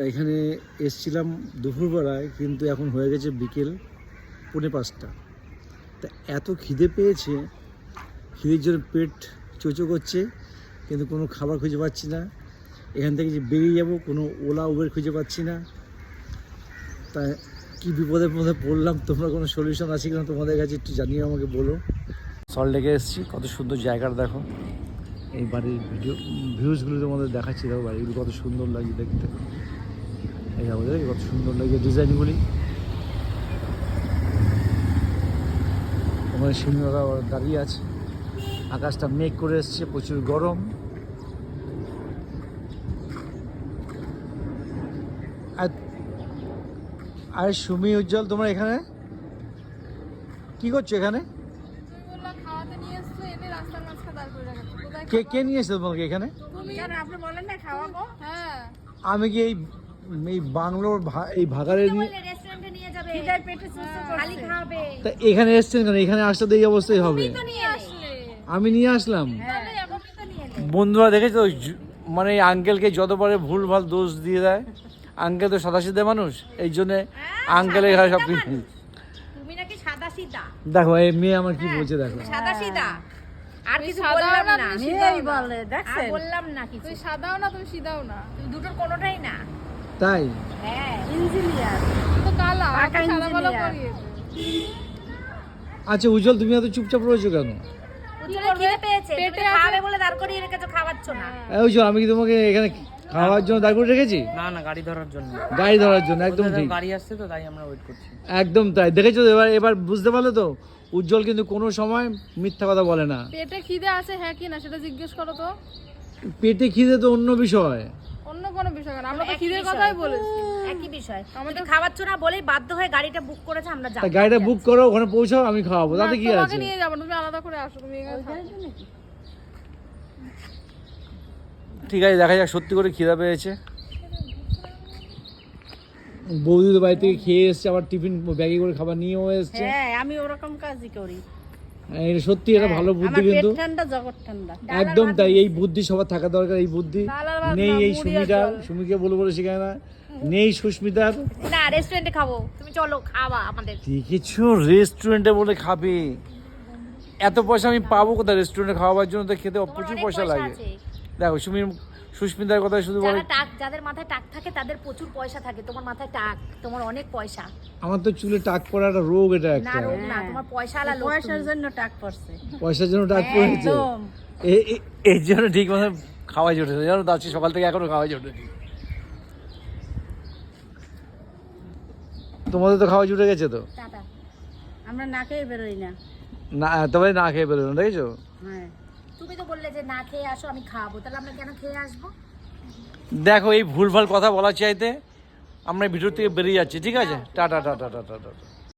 তা এখানে এসছিলাম দুপুরবেলায় কিন্তু এখন হয়ে গেছে বিকেল পৌনে পাঁচটা। তা এত খিদে পেয়েছে খিদের জন্য পেট চোচো করছে কিন্তু কোনো খাবার খুঁজে পাচ্ছি না। এখান থেকে যে বেরিয়ে যাব কোনো ওলা উবের খুঁজে পাচ্ছি না। তা কি বিপদের মধ্যে পড়লাম তোমরা কোনো সলিউশন আছে কিনা তোমাদের কাছে একটু জানিয়ে আমাকে বলো। সল্টলেকে এসেছি কত সুন্দর জায়গাটা দেখো। এই বাড়ির ভিডিও ভিউজগুলো তোমাদের দেখাচ্ছি দেখো বাড়িগুলো কত সুন্দর লাগে দেখতে। এই দেখো কত সুন্দর লাগে ডিজাইনগুলি। ওখানে সিংহরা দাঁড়িয়ে আছে। আকাশটা মেঘ করে এসছে প্রচুর গরম। আর আর সুমি উজ্জ্বল তোমরা এখানে? কি করছ এখানে? কে কে নিয়ে এসেছে তোমাকে এখানে? তুমি। আপনি বলেন না খাওয়াবো। হ্যাঁ। আমি কি এই এই বাংলোর ভা- এই ভাগাড়ে নিয়ে রেস্টুরেন্টে নিয়ে যাবে। খিদায় পেটে সুস্থ খালি খাবে। তা এখানে এসছেন কেন? এখানে আসতে তো এই অবস্থাই হবে। তো নিয়ে আসলে আমি নিয়ে আসলাম। নিয়ে বন্ধুরা দেখেছ? মানে এই আঙ্কেলকে যতবারে ভুল ভালো দোষ দিয়ে দেয় আঙ্কেল তো সাদাসিধে মানুষ এই জন্যে আঙ্কেলের ঘরে সব কিছু। তুমি নাকি সাদা সিধা দেখো এই মেয়ে আমার কি বলছে দেখো। সাদা সিধা আর কিছু বললাম না, বললাম না কিছু। সাদাও না তুমি সিধাও না। দুটোর কোনোটাই না। তাই? হ্যাঁ তো কালা পাকা আচ্ছা উজ্জ্বল তুমি এত চুপচাপ রয়েছো কেন? উজ্জ্বল আমি কি তোমাকে এখানে খাওয়ার জন্য দাঁড় করে রেখেছি? না না গাড়ি ধরার জন্য। গাড়ি ধরার জন্য একদম ঠিক। গাড়ি আসছে তো তাই আমরা ওয়েট করছি। একদম তাই। দেখেছ তো এবার এবার বুঝতে পারলে তো উজ্জ্বল কিন্তু কোনো সময় মিথ্যা কথা বলে না। পেটে খিদে আছে হ্যাঁ কি না সেটা জিজ্ঞেস করো তো। পেটে খিদে তো অন্য বিষয়। কোনো বিষয় কেন আমরা তো খিদের কথাই বলেছি। একই বিষয়। আমাদের খাওয়াচ্ছ না বলেই বাধ্য হয়ে গাড়িটা বুক করেছে আমরা যাব। গাড়িটা বুক করো ওখানে পৌঁছাও আমি খাওয়াবো। তাতে কি তোমাকে আছে? নিয়ে যাব না, তুমি আলাদা করে আসো তুমি এখানে ঠিক আছে দেখা যাক সত্যি করে খিদা পেয়েছে। বৌদি তো বাড়ি থেকে খেয়ে এসছে আবার টিফিন ব্যাগে করে খাবার নিয়েও এসছে। হ্যাঁ আমি ওরকম কাজই করি। এটা সত্যি এটা ভালো বুদ্ধি কিন্তু। ঠান্ডা জগৎ ঠান্ডা। একদম তাই এই বুদ্ধি সবার থাকা দরকার এই বুদ্ধি। নেই এই সুমিটা সুমিকে বলে বলে শেখায় না। নেই সুস্মিতার না রেস্টুরেন্টে খাব। তুমি চলো খাওয়া আমাদের। কিছু রেস্টুরেন্টে বলে খাবে। এত পয়সা আমি পাবো কোথায়? রেস্টুরেন্টে খাওয়াবার জন্য তো খেতে প্রচুর পয়সা লাগে। দেখো সুমির সুস্মিতার কথা শুধু বলে টাক যাদের মাথায় টাক থাকে তাদের প্রচুর পয়সা থাকে। তোমার মাথায় টাক তোমার অনেক পয়সা। আমার তো চুলে টাক পড়া একটা রোগ এটা না একটা রোগ না তোমার পয়সা আলা পয়সার জন্য টাক পড়ছে। পয়সার জন্য টাক পড়েছে? একদম এ- এ- এর জন্য ঠিক মতো খাওয়াই জুটেছে জানো আজকে সকাল থেকে এখনও খাওয়াই জুটেছে তোমাদের তো খাওয়া জুটে গেছে তো? আমরা না খেয়ে বেরোই না। না তবে না খেয়ে বেরোনো দেখেছ? হ্যাঁ। তুমি তো বললে যে না খেয়ে আসো আমি খাওয়াবো তাহলে আমরা কেন খেয়ে আসব? দেখো এই ভুলভাল কথা বলার চাইতে আমরা ভিডিও থেকে বেরিয়ে যাচ্ছি ঠিক আছে? Tata tata tata tata